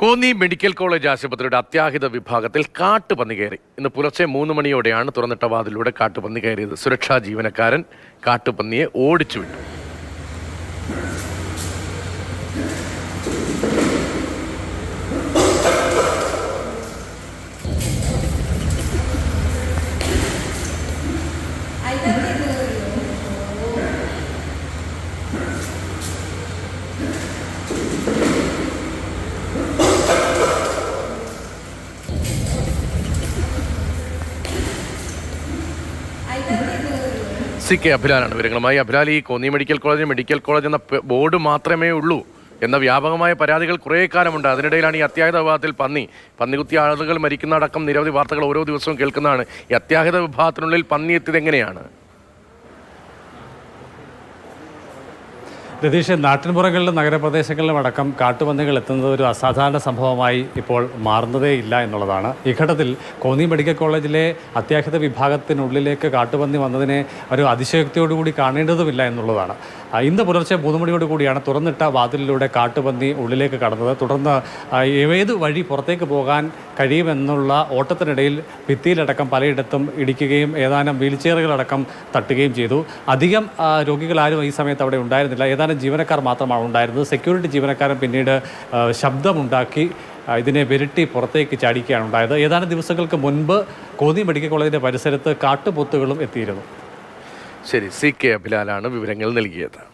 Konni medical college ആശുപത്രിയുടെ അത്യാഹിത വിഭാഗത്തിൽ കാട്ടുപന്നി കയറി. ഇന്ന് പുലർച്ചെ മൂന്ന് മണിയോടെയാണ് തുറന്നിട്ട വാതിലൂടെ കാട്ടുപന്നി കയറിയത്. സുരക്ഷാ ജീവനക്കാരൻ കാട്ടുപന്നിയെ ഓടിച്ചു വിട്ടു. സി കെ അഭിലാലാണ് വിവരങ്ങളുമായി. അഭിലാൽ ഈ Konni medical college medical college എന്ന ബോർഡ് മാത്രമേ ഉള്ളൂ എന്ന വ്യാപകമായ പരാതികൾ കുറേ കാലമുണ്ട്. അതിനിടയിലാണ് ഈ അത്യാഹിത വിഭാഗത്തിൽ പന്നി. പന്നികുത്തി ആളുകൾ മരിക്കുന്ന അടക്കം നിരവധി വാർത്തകൾ ഓരോ ദിവസവും കേൾക്കുന്നതാണ്. ഈ അത്യാഹിത വിഭാഗത്തിനുള്ളിൽ പന്നി എത്തിയത് എങ്ങനെയാണ്? രതീഷ് നാട്ടിൻപുറങ്ങളിലും നഗരപ്രദേശങ്ങളിലും അടക്കം കാട്ടുപന്നികൾ എത്തുന്നത് ഒരു അസാധാരണ സംഭവമായി ഇപ്പോൾ മാറുന്നതേ ഇല്ല എന്നുള്ളതാണ്. ഈ ഘട്ടത്തിൽ കോന്നി മെഡിക്കൽ കോളേജിലെ അത്യാഹിത വിഭാഗത്തിനുള്ളിലേക്ക് കാട്ടുപന്നി വന്നതിനെ ഒരു അതിശയോക്തിയോടുകൂടി കാണേണ്ടതുമില്ല എന്നുള്ളതാണ്. ഇന്ന് പുലർച്ചെ മൂന്ന് മണിയോട് കൂടിയാണ് തുറന്നിട്ട വാതിലിലൂടെ കാട്ടുപന്നി ഉള്ളിലേക്ക് കടന്നത്. തുടർന്ന് ഏത് വഴി പുറത്തേക്ക് പോകാൻ കഴിയുമെന്നുള്ള ഓട്ടത്തിനിടയിൽ ഭിത്തിയിലടക്കം പലയിടത്തും ഇടിക്കുകയും ഏതാനും വീൽചെയറുകളടക്കം തട്ടുകയും ചെയ്തു. അധികം രോഗികളാരും ഈ സമയത്ത് അവിടെ ഉണ്ടായിരുന്നില്ല. ഏതാനും ജീവനക്കാർ മാത്രമാണ് ഉണ്ടായിരുന്നത്. സെക്യൂരിറ്റി ജീവനക്കാരൻ പിന്നീട് ശബ്ദമുണ്ടാക്കി ഇതിനെ വിരട്ടി പുറത്തേക്ക് ചാടിക്കുകയാണ് ഉണ്ടായത്. ഏതാനും ദിവസങ്ങൾക്ക് മുൻപ് കോന്നി മെഡിക്കൽ കോളേജിന്റെ പരിസരത്ത് കാട്ടുപൊത്തുകളും എത്തിയിരുന്നു. ശരി സി കെ അഭിലാലാണ് വിവരങ്ങൾ നൽകിയത്.